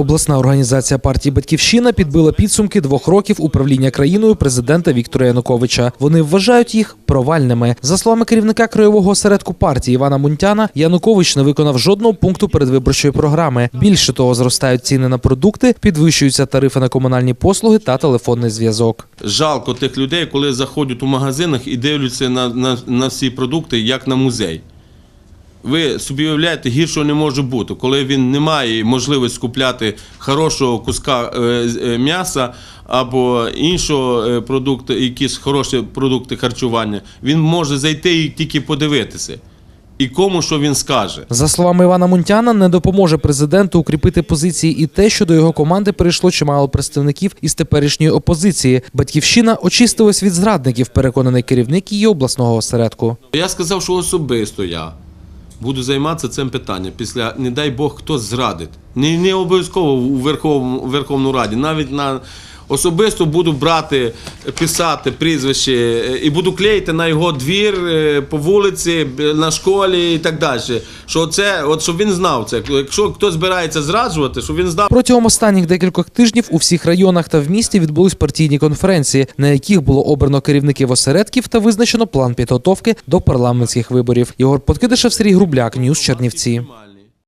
Обласна організація партії Батьківщина підбила підсумки двох років управління країною президента Віктора Януковича. Вони вважають їх провальними. За словами керівника краєвого осередку партії Івана Мунтяна, Янукович не виконав жодного пункту передвиборчої програми. Більше того, зростають ціни на продукти, підвищуються тарифи на комунальні послуги та телефонний зв'язок. Жалко тих людей, коли заходять у магазинах і дивляться на, на, на всі продукти, як на музей. Ви собі уявляєте, гіршого не може бути, коли він не має можливості купляти хорошого куска е, е, м'яса або іншого е, продукту, якісь хороші продукти харчування. Він може зайти і тільки подивитися. І кому що він скаже. За словами Івана Мунтяна, не допоможе президенту укріпити позиції і те, що до його команди перейшло чимало представників із теперішньої опозиції. Батьківщина очистилась від зрадників, переконаний керівник її обласного осередку. Я сказав, що особисто я буду займатися цим питанням. Після, не дай Бог, хтось зрадить. Не, не обов'язково у Верховному, Верховну Раді, навіть на особисто буду брати, писати прізвище е, і буду клеїти на його двір, е, по вулиці, на школі і так далі. Що це, от щоб він знав це. Якщо хтось збирається зраджувати, щоб він знав. Протягом останніх декількох тижнів у всіх районах та в місті відбулись партійні конференції, на яких було обрано керівників осередків та визначено план підготовки до парламентських виборів. Єгор Подкидишев, Сергій Грубляк, Ньюс Чернівці.